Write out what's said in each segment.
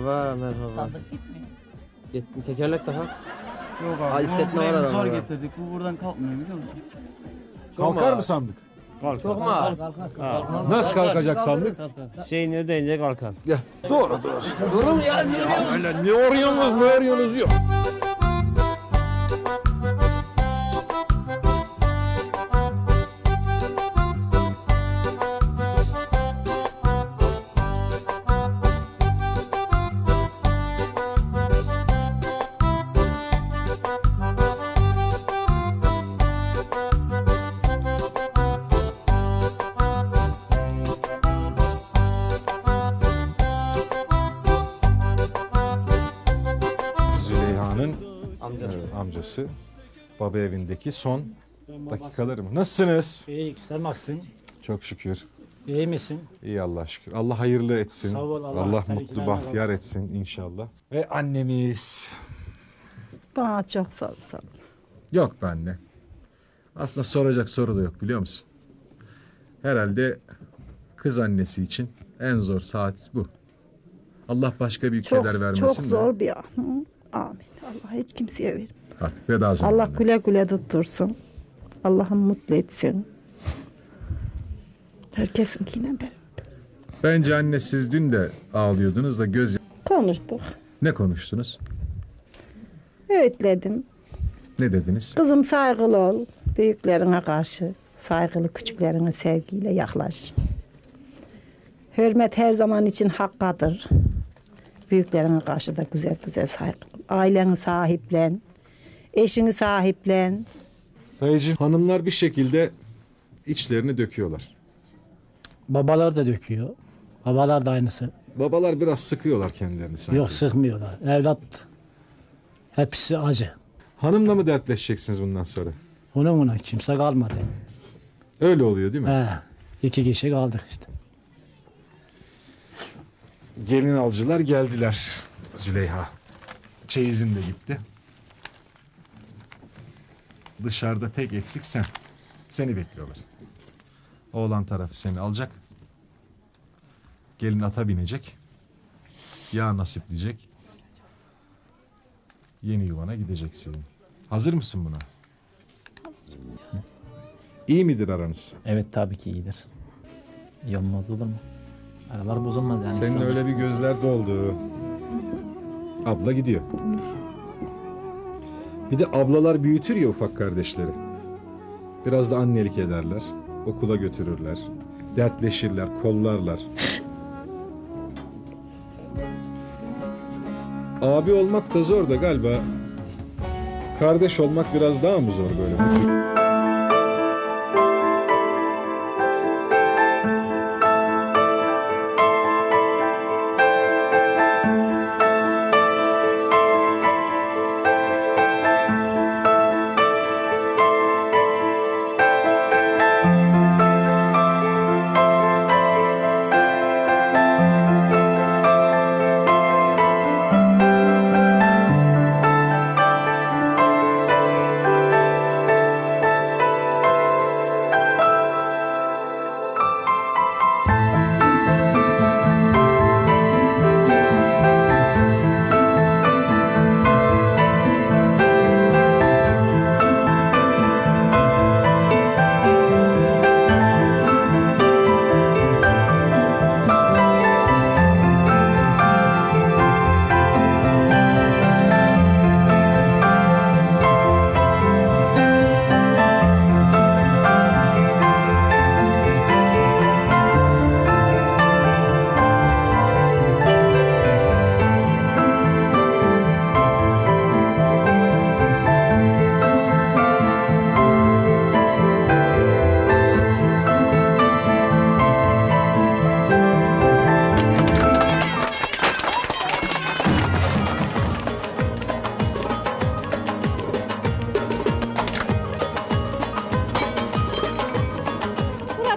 Merhaba, merhaba. Sandık gitmiyor. Gittim tekerlek daha. Yok abi. hissetme Bunu buraya var biz zor arabada. getirdik. Bu buradan kalkmıyor biliyor musun? Kalkar mı sandık? Çok mu? Nasıl kalkacak sandık? Şeyini ödeyince kalkar. Doğru doğru. Durum ya. Öyle ne arıyorsunuz ne arıyorsunuz yok. Amcası. Baba evindeki son dakikaları mı? Nasılsınız? İyi, sen nasılsın? Çok şükür. İyi misin? İyi Allah şükür. Allah hayırlı etsin. Sağ ol, Allah Allah mutlu bahtiyar etsin inşallah. Ve annemiz. Bana çok sağ ol. sağ ol. Yok be anne. Aslında soracak soru da yok biliyor musun? Herhalde kız annesi için en zor saat bu. Allah başka bir Çok, keder vermesin çok de. zor bir an. Amin. Allah hiç kimseye vermesin. Artık veda zamanı. Allah güle güle tuttursun. Allah'ım mutlu etsin. Herkesinkiyle beraber. Bence anne siz dün de ağlıyordunuz da göz Konuştuk. ne konuştunuz? Öğütledim. Ne dediniz? Kızım saygılı ol. Büyüklerine karşı saygılı, küçüklerine sevgiyle yaklaş. Hürmet her zaman için hakkadır. Büyüklerine karşı da güzel güzel saygılı. ol. Aileni sahiplen. Eşini sahiplen. Dayıcığım hanımlar bir şekilde içlerini döküyorlar. Babalar da döküyor. Babalar da aynısı. Babalar biraz sıkıyorlar kendilerini sanki. Yok sıkmıyorlar. Evlat hepsi acı. Hanımla mı dertleşeceksiniz bundan sonra? Onun ona kimse kalmadı. Öyle oluyor değil mi? He, iki kişi kaldık işte. Gelin alcılar geldiler. Züleyha. Çeyizin de gitti. Dışarıda tek eksik sen. Seni bekliyorlar. Oğlan tarafı seni alacak. Gelin ata binecek. Yağ nasipleyecek. Yeni yuvana gideceksin. Hazır mısın buna? İyi midir aranız? Evet tabii ki iyidir. İyi olmaz olur mu? Aralar bozulmaz yani. Senin öyle bir gözler doldu. Abla gidiyor. Bir de ablalar büyütür ya ufak kardeşleri. Biraz da annelik ederler. Okula götürürler. Dertleşirler, kollarlar. Abi olmak da zor da galiba. Kardeş olmak biraz daha mı zor böyle?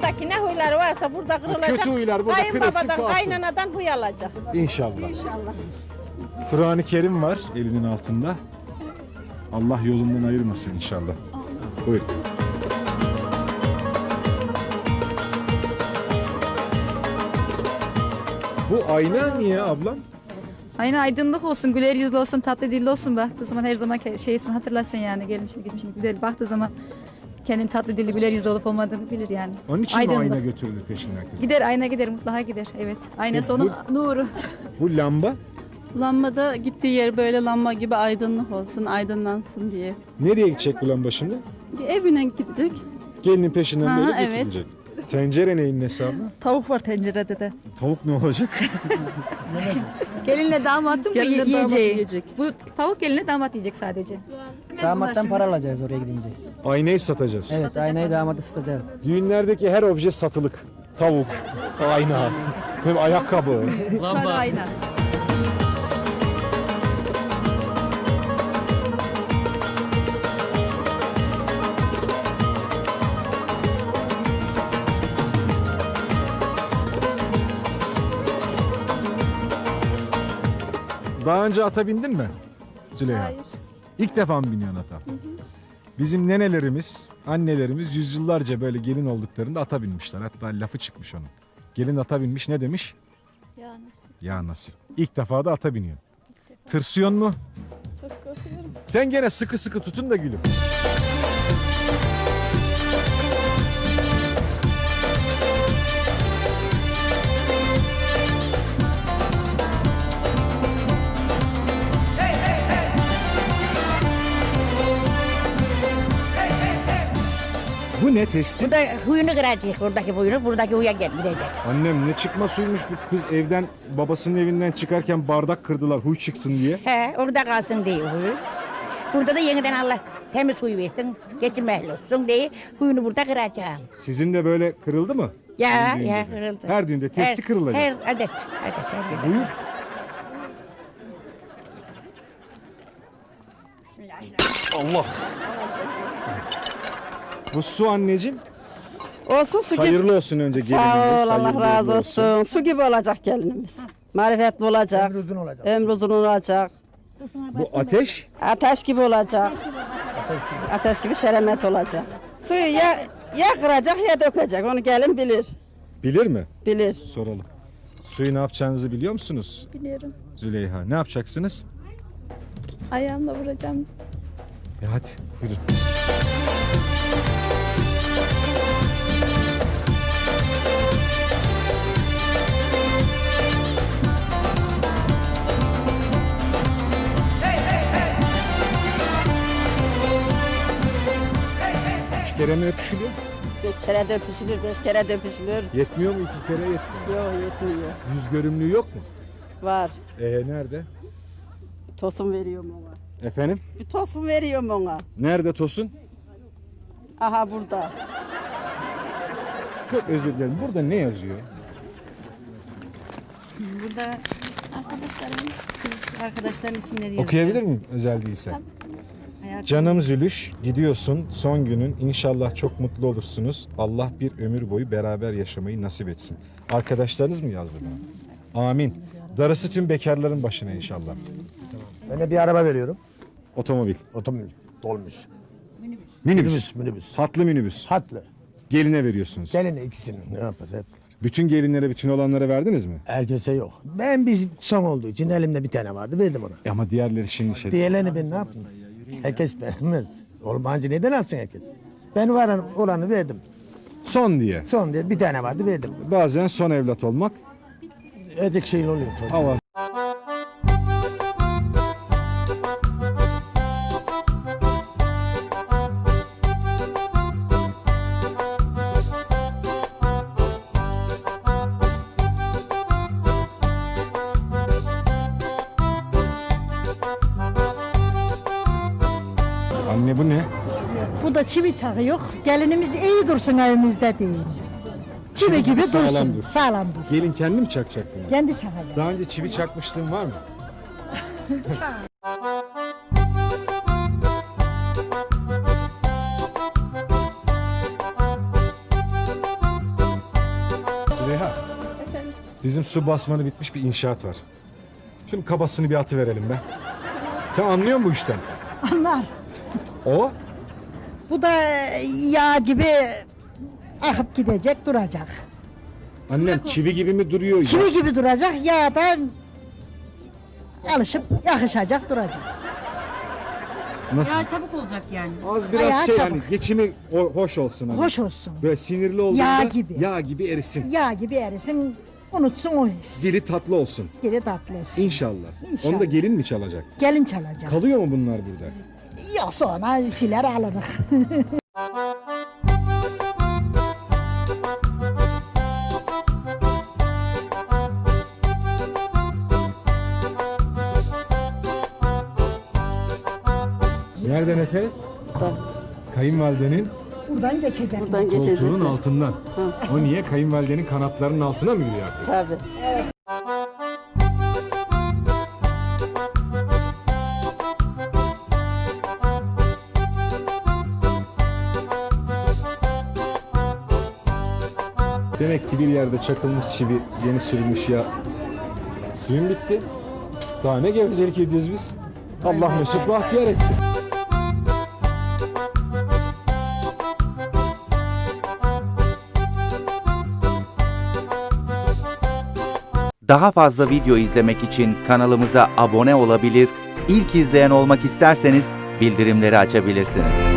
Buradaki ne huyları varsa burada kırılacak. kötü huylar burada kırılsın Kayınbabadan, kalsın. kaynanadan huy alacak. İnşallah. İnşallah. Kur'an-ı Kerim var elinin altında. Allah yolundan ayırmasın inşallah. Buyur. Bu ayna niye ablam? Aynen aydınlık olsun, güler yüzlü olsun, tatlı dilli olsun. Baktığı zaman her zaman şeysin hatırlasın yani. Gelmişini gitmişini güzel baktığı zaman kendin tatlı dilli, güler yüzlü olup olmadığını bilir yani. Onun için mi Aydınlık. ayna götürüldü peşinden kız? Gider ayna gider mutlaka gider evet. Aynası E, onun nuru. Bu lamba Lambada gittiği yer böyle lamba gibi aydınlık olsun, aydınlansın diye. nereye gidecek bu lamba şimdi? Evine gidecek. Gelinin peşinden Ha, böyle evet. götürülecek. Tencere neyin nesi abla? Tavuk var tencerede de. Tavuk ne olacak? Gelinle damatın bu Gelinle damat yiyeceği. yiyecek. Bu tavuk gelinle damat yiyecek sadece. Damattan para alacağız oraya gidince. Aynayı satacağız. Evet aynayı damada ısıtacağız. Düğünlerdeki her obje satılık. Tavuk, ayna, hem ayakkabı. Lamba. aynen. Daha önce ata bindin mi Züleyha? Hayır. İlk defa mı biniyorsun ata? Bizim nenelerimiz, annelerimiz yüzyıllarca böyle gelin olduklarında ata binmişler. Hatta lafı çıkmış onun. Gelin ata binmiş ne demiş? Ya nasıl? Ya nasıl? İlk defa da ata biniyorsun. Tırsıyorsun mu? Çok korkuyorum. Sen gene sıkı sıkı tutun da gülüm. Bu ne testi? Bu da huyunu kıracak. Oradaki huyunu buradaki huya gelmeyecek. Annem ne çıkma suymuş bu kız evden babasının evinden çıkarken bardak kırdılar huy çıksın diye. He orada kalsın diye huyu. Burada da yeniden Allah temiz huy versin. Geçirmehli olsun diye huyunu burada kıracağım. Sizin de böyle kırıldı mı? Ya Her düğünde ya de. kırıldı. Her düğünde testi Her- kırılacak. Her adet. Adet her düğünde. Buyur. Allah. Bu su anneciğim. Olsun su gibi. Hayırlı olsun önce gelinimiz. Sağ ol Allah razı uğurlu olsun. Su gibi olacak gelinimiz. Marifetli olacak. uzun olacak. Ömrü uzun olacak. Bu ateş Ateş gibi olacak. Ateş gibi şeremet olacak. Suyu ya ya kıracak ya dökecek. Onu gelin bilir. bilir mi? Bilir. Soralım. Suyu ne yapacağınızı biliyor musunuz Biliyorum. Züleyha? Ne yapacaksınız? Ayağımla vuracağım. E hadi buyurun. Üç kere mi öpüşülüyor? Bir kere de öpüşülür, beş kere de öpüşülür. Yetmiyor mu? İki kere yetmiyor. Yok yetmiyor. Yüz görümlüğü yok mu? Var. Ee nerede? Tosun veriyorum ona. Efendim? Bir tosun veriyorum ona. Nerede Tosun? Aha burada. Çok özür dilerim. Burada ne yazıyor? Burada arkadaşlarım, kız arkadaşların isimleri yazıyor. Okuyabilir miyim özel değilse? Canım Zülüş gidiyorsun son günün inşallah çok mutlu olursunuz. Allah bir ömür boyu beraber yaşamayı nasip etsin. Arkadaşlarınız mı yazdı bunu? Amin. Darısı tüm bekarların başına inşallah. Ben de bir araba veriyorum. Otomobil. Otomobil dolmuş. Minibüs. Minibüs, minibüs. Hatlı minibüs. Hatlı. Geline veriyorsunuz. Gelin ikisini. Ne yapacağız hep. Bütün gelinlere, bütün olanlara verdiniz mi? Herkese yok. Ben bir son olduğu için elimde bir tane vardı verdim ona. E Ama diğerleri şimdi şey. Diğerlerini ben ne yapayım? Herkes vermez. Olmayınca neden alsın herkes? Ben varan olanı verdim. Son diye. Son diye bir tane vardı verdim. Bazen son evlat olmak Öteki şey oluyor. hava. Anne da çivi çağı yok. Gelinimiz iyi dursun evimizde değil. Çivi gibi sağlam dursun. dursun. Sağlam dur. Gelin kendi mi çakacak bunu? Kendi çakacak. Daha önce çivi çakmışlığın var mı? Züleyha. Bizim su basmanı bitmiş bir inşaat var. Şunun kabasını bir atı verelim be. Sen anlıyor musun bu işten? Anlar. O? Bu da yağ gibi akıp gidecek duracak. Annem çivi gibi mi duruyor? Çivi gibi duracak yağ da alışıp yakışacak duracak. Nasıl? çabuk olacak yani. Az biraz Ayağı şey çabuk. hani geçimi o- hoş olsun. Hani. Hoş olsun. Böyle sinirli olduğunda Yağ gibi. yağ gibi erisin. Yağ gibi erisin, unutsun o iş. Dili tatlı olsun. Geri tatlı olsun. İnşallah. İnşallah. Onu da gelin mi çalacak? Gelin çalacak. Kalıyor mu bunlar burada? Yok sonra siler alırız. Nereden Efe? Kayınvalidenin Buradan geçecek. Buradan koltuğunun altından. O niye? Kayınvalidenin kanatlarının altına mı giriyor artık? Tabii. Demek ki bir yerde çakılmış çivi, yeni sürülmüş ya. Düğün bitti. Daha ne gevezelik ediyoruz biz? Allah mesut bahtiyar etsin. Daha fazla video izlemek için kanalımıza abone olabilir, ilk izleyen olmak isterseniz bildirimleri açabilirsiniz.